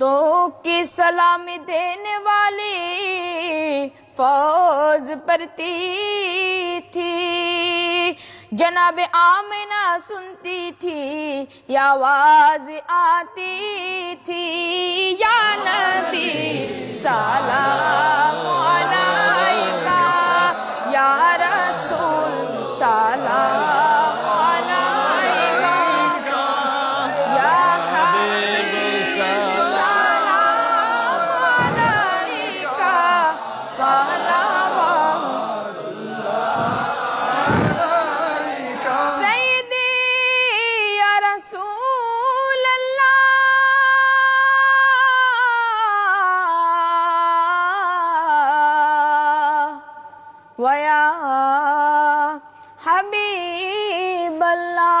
تو کی سلام دینے والی فوز پرتی تھی۔ جناب آمنہ سنتی تھی یا آواز آتی تھی۔ یا نبی سلام ويا حبيب الله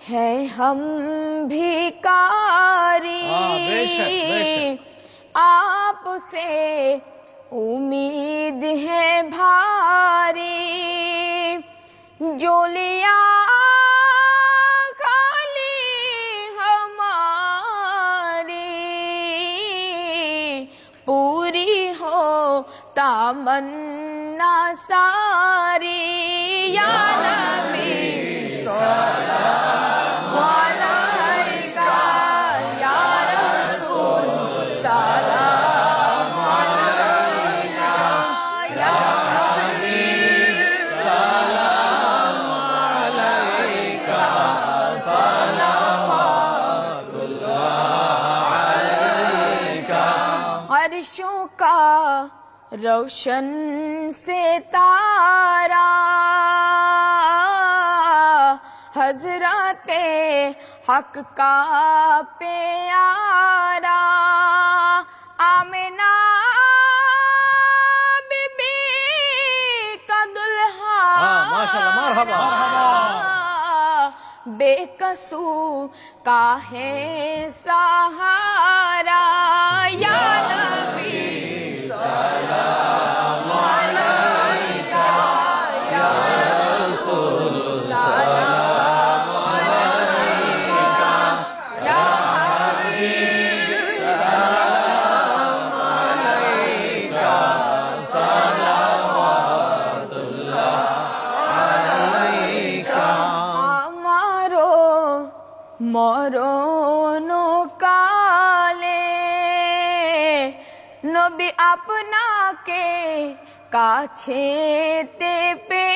ہے ہم بھیکاری ہاں،۔ آپ سے امید ہے بھاری جو لیا خالی ہماری پوری ہو تمنا ساری عرشوں کا روشن سے تارا حضرت حق کا پیارا آمنہ بی بی کا دلہا۔ ہاں، ماشاءاللہ، مرحبا۔ بے قصو کا ہے سہارا یا نبی؟ মরণ কালে নবী আপনাকে কাছেতে পে